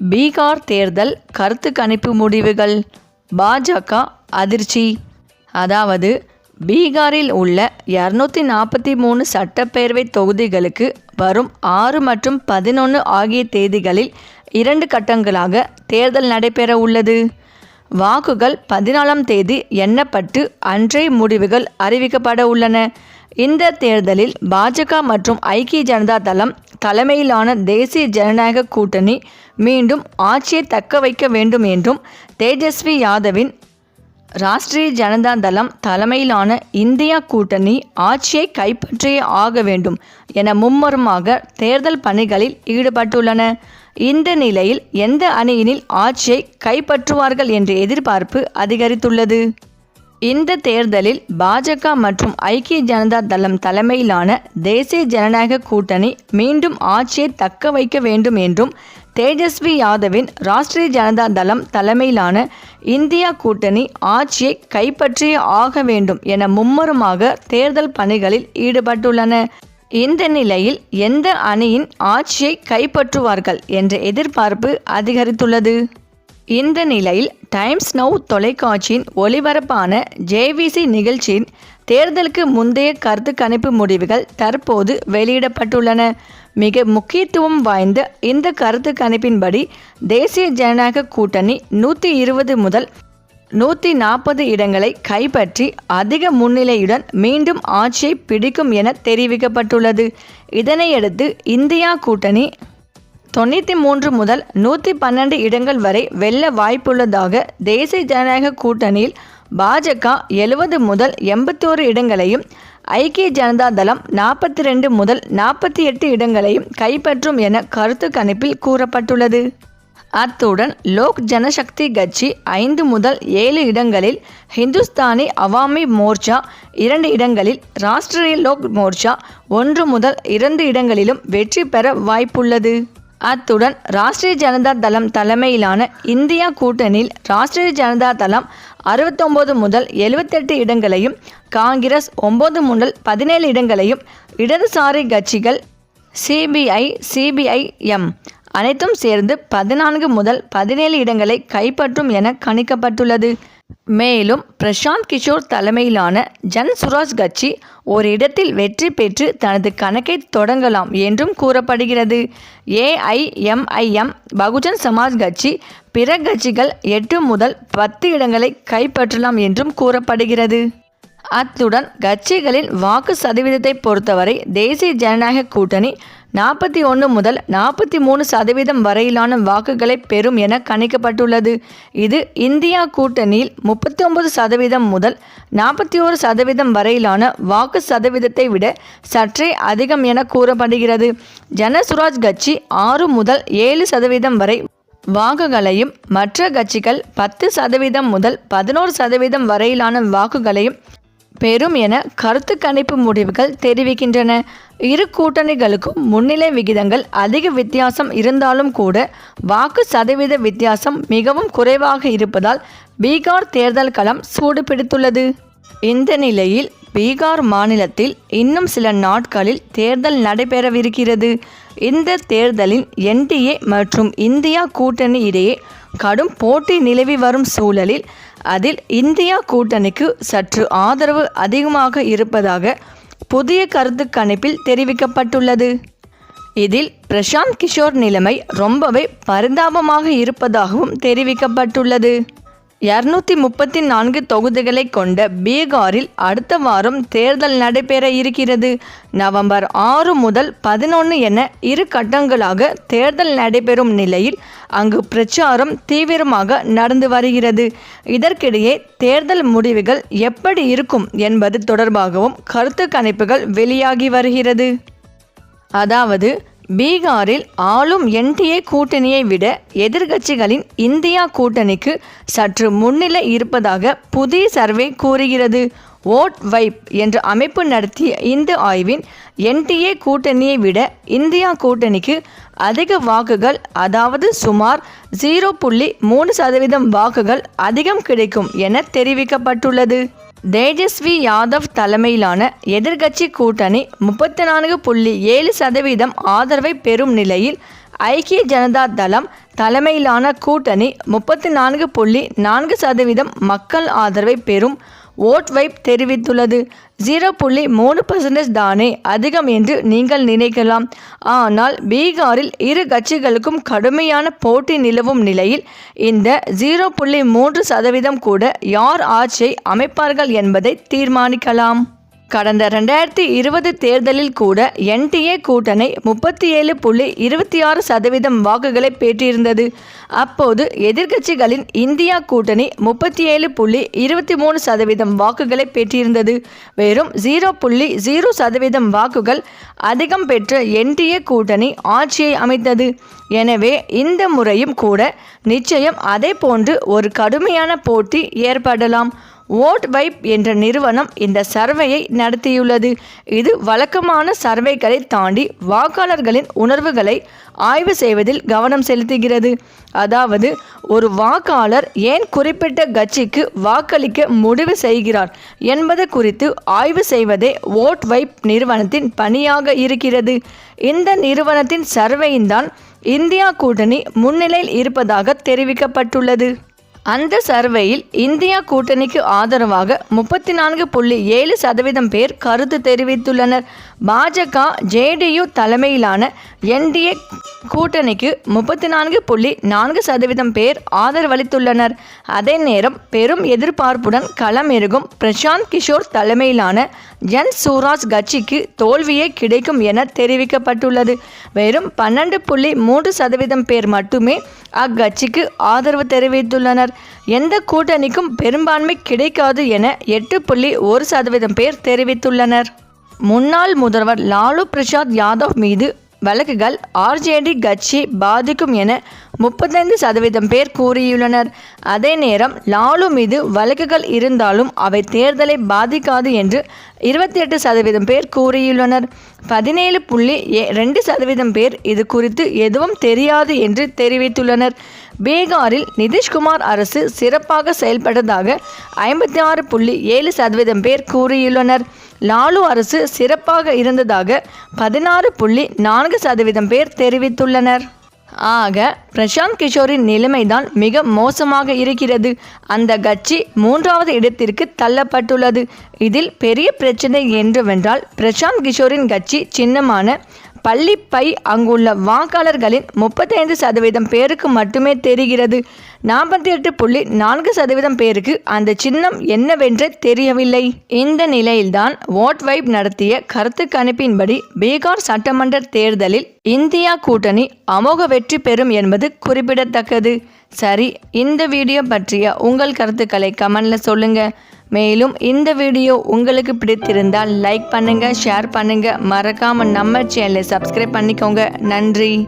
பீகார் தேர்தல் கருத்து கணிப்பு முடிவுகள். பாஜக அதிர்ச்சி. அதாவது பீகாரில் உள்ள இரநூத்தி நாற்பத்தி மூணு சட்டப்பேரவை தொகுதிகளுக்கு வரும் ஆறு மற்றும் பதினொன்று ஆகிய தேதிகளில் இரண்டு கட்டங்களாக தேர்தல் நடைபெற உள்ளது. வாக்குகள் பதினாலாம் தேதி எண்ணப்பட்டு அன்றைய முடிவுகள் அறிவிக்கப்பட உள்ளன. இந்த தேர்தலில் பாஜக மற்றும் ஐக்கிய ஜனதா தளம் தலைமையிலான தேசிய ஜனநாயக கூட்டணி மீண்டும் ஆட்சியை தக்க வைக்க வேண்டும் என்றும் தேஜஸ்வி யாதவின் ராஷ்டிரிய ஜனதா தளம் தலைமையிலான இந்தியா கூட்டணி ஆட்சியை கைப்பற்றியே ஆக வேண்டும் என மும்முரமாக தேர்தல் பணிகளில் ஈடுபட்டுள்ளன. இந்த நிலையில் எந்த அணியினில் ஆட்சியை கைப்பற்றுவார்கள் என்ற எதிர்பார்ப்பு அதிகரித்துள்ளது. இந்த தேர்தலில் பாஜக மற்றும் ஐக்கிய ஜனதா தளம் தலைமையிலான தேசிய ஜனநாயக கூட்டணி மீண்டும் ஆட்சியை தக்க வைக்க வேண்டும் என்றும் தேஜஸ்வி யாதவின் ராஷ்டிரிய ஜனதா தளம் தலைமையிலான இந்தியா கூட்டணி ஆட்சியை கைப்பற்றியே ஆக வேண்டும் என மும்முரமாக தேர்தல் பணிகளில் ஈடுபட்டுள்ளன. இந்த நிலையில் எந்த அணியின் ஆட்சியை கைப்பற்றுவார்கள் என்ற எதிர்பார்ப்பு அதிகரித்துள்ளது. இந்த நிலையில் டைம்ஸ் நவ் தொலைக்காட்சியின் ஒளிபரப்பான ஜேவிசி நிகழ்ச்சியின் தேர்தலுக்கு முந்தைய கருத்து கணிப்பு முடிவுகள் தற்போது வெளியிடப்பட்டுள்ளன. மிக முக்கியத்துவம் வாய்ந்த இந்த கருத்து கணிப்பின்படி தேசிய ஜனநாயக கூட்டணி நூற்றி இருபது முதல் நூற்றி நாற்பது இடங்களை கைப்பற்றி அதிக முன்னிலையுடன் மீண்டும் ஆட்சியை பிடிக்கும் என தெரிவிக்கப்பட்டுள்ளது. இதனையடுத்து இந்தியா கூட்டணி தொண்ணூற்றி மூன்று முதல் நூற்றி பன்னெண்டு இடங்கள் வரை வெல்ல வாய்ப்புள்ளதாக தேசிய ஜனநாயக கூட்டணியில் பாஜக எழுபது முதல் எண்பத்தோரு இடங்களையும் ஐக்கிய ஜனதா தளம் நாற்பத்தி ரெண்டு முதல் நாற்பத்தி எட்டு இடங்களையும் கைப்பற்றும் என கருத்து கணிப்பில் கூறப்பட்டுள்ளது. அத்துடன் லோக் ஜனசக்தி கட்சி ஐந்து முதல் ஏழு இடங்களில் ஹிந்துஸ்தானி அவாமி மோர்ச்சா இரண்டு இடங்களில் ராஷ்டிரிய லோக் மோர்ச்சா ஒன்று முதல் இரண்டு இடங்களிலும் வெற்றி பெற வாய்ப்புள்ளது. அத்துடன் ராஷ்டிரிய ஜனதா தளம் தலைமையிலான இந்தியா கூட்டணியில் ராஷ்டிரிய ஜனதா தளம் அறுபத்தொம்போது முதல் எழுபத்தெட்டு இடங்களையும் காங்கிரஸ் ஒம்பது முதல் பதினேழு இடங்களையும் இடதுசாரி கட்சிகள் சிபிஐ சிபிஐஎம் அனைத்தும் சேர்ந்து பதினான்கு முதல் பதினேழு இடங்களை கைப்பற்றும் என கணிக்கப்பட்டுள்ளது. மேலும் பிரசாந்த் கிஷோர் தலைமையிலான ஜன் சுராஜ் கட்சி ஒரு இடத்தில் வெற்றி பெற்று தனது கணக்கை தொடங்கலாம் என்றும் கூறப்படுகிறது. ஏஐஎம்ஐஎம் பகுஜன் சமாஜ் கட்சி பிற கட்சிகள் எட்டு முதல் பத்து இடங்களை கைப்பற்றலாம் என்றும் கூறப்படுகிறது. அத்துடன் கட்சிகளின் வாக்கு சதவீதத்தை பொறுத்தவரை தேசிய ஜனநாயக கூட்டணி நாற்பத்தி ஒன்று முதல் நாற்பத்தி மூணு சதவீதம் வரையிலான வாக்குகளை பெறும் என கணிக்கப்பட்டுள்ளது. இது இந்தியா கூட்டணியில் முப்பத்தி ஒன்பது சதவீதம் முதல் நாற்பத்தி ஒரு சதவீதம் வரையிலான வாக்கு சதவீதத்தை விட சற்றே அதிகம் என கூறப்படுகிறது. ஜனசுராஜ் கட்சி ஆறு முதல் ஏழு சதவீதம் வரை வாக்குகளையும் மற்ற கட்சிகள் பத்து சதவீதம் முதல் பதினோரு சதவீதம் வரையிலான வாக்குகளையும் பெறும் என கருத்து கணிப்பு முடிவுகள் தெரிவிக்கின்றன. இரு கூட்டணிகளுக்கும் முன்னிலை விகிதங்கள் அதிக வித்தியாசம் இருந்தாலும் கூட வாக்கு சதவீத வித்தியாசம் மிகவும் குறைவாக இருப்பதால் பீகார் தேர்தல் களம் சூடு பிடித்துள்ளது இந்த நிலையில் பீகார் மாநிலத்தில் இன்னும் சில நாட்களில் தேர்தல் நடைபெறவிருக்கிறது. இந்த தேர்தலில் என்டிஏ மற்றும் இந்தியா கூட்டணி இடையே கடும் போட்டி நிலவி வரும் சூழலில் அதில் இந்தியா கூட்டணிக்கு சற்று ஆதரவு அதிகமாக இருப்பதாக புதிய கருத்து கணிப்பில் தெரிவிக்கப்பட்டுள்ளது. இதில் பிரசாந்த் கிஷோர் நிலைமை ரொம்பவே பரிதாபமாக இருப்பதாகவும் தெரிவிக்கப்பட்டுள்ளது. இரநூத்தி முப்பத்தி நான்கு தொகுதிகளை கொண்ட பீகாரில் அடுத்த வாரம் தேர்தல் நடைபெற இருக்கிறது. நவம்பர் ஆறு முதல் பதினொன்று என இரு கட்டங்களாக தேர்தல் நடைபெறும் நிலையில் அங்கு பிரச்சாரம் தீவிரமாக நடந்து வருகிறது. இதற்கிடையே தேர்தல் முடிவுகள் எப்படி இருக்கும் என்பது தொடர்பாகவும் கருத்து கணிப்புகள் வெளியாகி வருகிறது. அதாவது பீகாரில் ஆளும் என்டிஏ கூட்டணியை விட எதிர்க்கட்சிகளின் இந்தியா கூட்டணிக்கு சற்று முன்னிலை இருப்பதாக புதிய சர்வே கூறுகிறது. ஓட் வைப் என்ற அமைப்பு நடத்திய இந்த ஆய்வின் என்டிஏ கூட்டணியை விட இந்தியா கூட்டணிக்கு அதிக வாக்குகள் அதாவது சுமார் ஜீரோ புள்ளி மூணு சதவீதம் வாக்குகள் அதிகம் கிடைக்கும் என தெரிவிக்கப்பட்டுள்ளது. தேஜஸ்வி யாதவ் தலைமையிலான எதிர்க்கட்சி கூட்டணி முப்பத்தி நான்கு புள்ளி ஏழு சதவீதம் ஆதரவை பெறும் நிலையில் ஐக்கிய ஜனதா தளம் தலைமையிலான கூட்டணி முப்பத்தி நான்கு புள்ளி நான்கு சதவீதம் மக்கள் ஆதரவை பெறும் ஓட் வைப் தெரிவித்துள்ளது. ஜீரோ புள்ளி மூணு பர்சன்டேஜ் தானே அதிகம் என்று நீங்கள் நினைக்கலாம். ஆனால் பீகாரில் இரு கட்சிகளுக்கும் கடுமையான போட்டி நிலவும் நிலையில் இந்த ஜீரோ புள்ளி மூன்று சதவீதம் கூட யார் ஆட்சியை அமைப்பார்கள் என்பதை தீர்மானிக்கலாம். கடந்த ரெண்டாயிரத்தி இருபது தேர்தலில் கூட என்டிஏ கூட்டணி முப்பத்தி ஏழு புள்ளி இருபத்தி ஆறு சதவீதம் வாக்குகளை பெற்றிருந்தது. அப்போது எதிர்க்கட்சிகளின் இந்தியா கூட்டணி முப்பத்தி ஏழு புள்ளி இருபத்தி மூணு சதவீதம் வாக்குகளை பெற்றிருந்தது. வெறும் ஜீரோ புள்ளி ஜீரோ சதவீதம் வாக்குகள் அதிகம் பெற்ற என்டிஏ கூட்டணி ஆட்சியை அமைத்தது. எனவே இந்த முறையும் கூட நிச்சயம் அதே போன்று ஒரு கடுமையான போட்டி ஏற்படலாம். ஓட் வைப் என்ற நிறுவனம் இந்த சர்வேயை நடத்தியுள்ளது. இது வழக்கமான சர்வேகளை தாண்டி வாக்காளர்களின் உணர்வுகளை ஆய்வு செய்வதில் கவனம் செலுத்துகிறது. அதாவது ஒரு வாக்காளர் ஏன் குறிப்பிட்ட கட்சிக்கு வாக்களிக்க முடிவு செய்கிறார் என்பது குறித்து ஆய்வு செய்வதே ஓட் வைப் நிறுவனத்தின் பணியாக இருக்கிறது. இந்த நிறுவனத்தின் சர்வேயின்தான் இந்தியா கூட்டணி முன்னிலையில் இருப்பதாக தெரிவிக்கப்பட்டுள்ளது. அந்த சர்வேயில் இந்தியா கூட்டணிக்கு ஆதரவாக முப்பத்தி நான்கு புள்ளி ஏழு சதவீதம் பேர் கருத்து தெரிவித்துள்ளனர். பாஜக ஜேடியு தலைமையிலான என்டிஏ கூட்டணிக்கு முப்பத்தி நான்கு புள்ளி நான்கு சதவீதம் பேர் ஆதரவளித்துள்ளனர் அதே நேரம் பெரும் எதிர்பார்ப்புடன் களமிருகும் பிரசாந்த் கிஷோர் தலைமையிலான ஜன் சூராஜ் கட்சிக்கு தோல்வியே கிடைக்கும் என தெரிவிக்கப்பட்டுள்ளது. வெறும் பன்னெண்டு புள்ளி மூன்று சதவீதம் பேர் மட்டுமே அக்கட்சிக்கு ஆதரவு தெரிவித்துள்ளனர். எந்த கூட்டணிக்கும் பெரும்பான்மை கிடைக்காது என எட்டு புள்ளி ஒரு சதவீதம் பேர் தெரிவித்துள்ளனர். முன்னாள் முதல்வர் லாலு பிரசாத் யாதவ் மீது வழக்குகள் ஆர்ஜேடி கட்சி பாதிக்கும் என முப்பத்தைந்து சதவீதம் பேர் கூறியுள்ளனர். அதே நேரம் லாலு மீது வழக்குகள் இருந்தாலும் அவை தேர்தலை பாதிக்காது என்று இருபத்தி எட்டு சதவீதம் பேர் கூறியுள்ளனர். பதினேழு புள்ளி ரெண்டு சதவீதம் பேர் இது குறித்து எதுவும் தெரியாது என்று தெரிவித்துள்ளனர். பீகாரில் நிதிஷ்குமார் அரசு சிறப்பாக செயல்பட்டதாக ஐம்பத்தி ஆறு புள்ளி ஏழு சதவீதம் பேர் கூறியுள்ளனர். லாலு அரசு சிறப்பாக இருந்ததாக பதினாறு புள்ளி நான்கு சதவீதம் பேர் தெரிவித்துள்ளனர். ஆக பிரசாந்த் கிஷோரின் நிலைமைதான் மிக மோசமாக இருக்கிறது. அந்த கட்சி மூன்றாவது இடத்திற்கு தள்ளப்பட்டுள்ளது. இதில் பெரிய பிரச்சனை என்றுவென்றால் பிரசாந்த் கிஷோரின் கட்சி சின்னமான பள்ளிப்பை அங்குள்ள வாக்காளர்களின் முப்பத்தைந்து சதவீதம் பேருக்கு மட்டுமே தெரிகிறது. நாற்பத்தி எட்டு புள்ளி நான்கு சதவீதம் பேருக்கு அந்த சின்னம் என்னவென்று தெரியவில்லை. இந்த நிலையில்தான் ஓட் வைப் நடத்திய கருத்து கணிப்பின்படி பீகார் சட்டமன்ற தேர்தலில் இந்தியா கூட்டணி அமோக வெற்றி பெறும் என்பது குறிப்பிடத்தக்கது. சரி இந்த வீடியோ பற்றிய உங்கள் கருத்துக்களை கமெண்ட்டில் சொல்லுங்கள் மேலும் இந்த வீடியோ உங்களுக்கு பிடித்திருந்தால் லைக் பண்ணுங்கள் ஷேர் பண்ணுங்கள் மறக்காமல் நம்ம சேனலை சப்ஸ்கிரைப் பண்ணிக்கோங்க. நன்றி.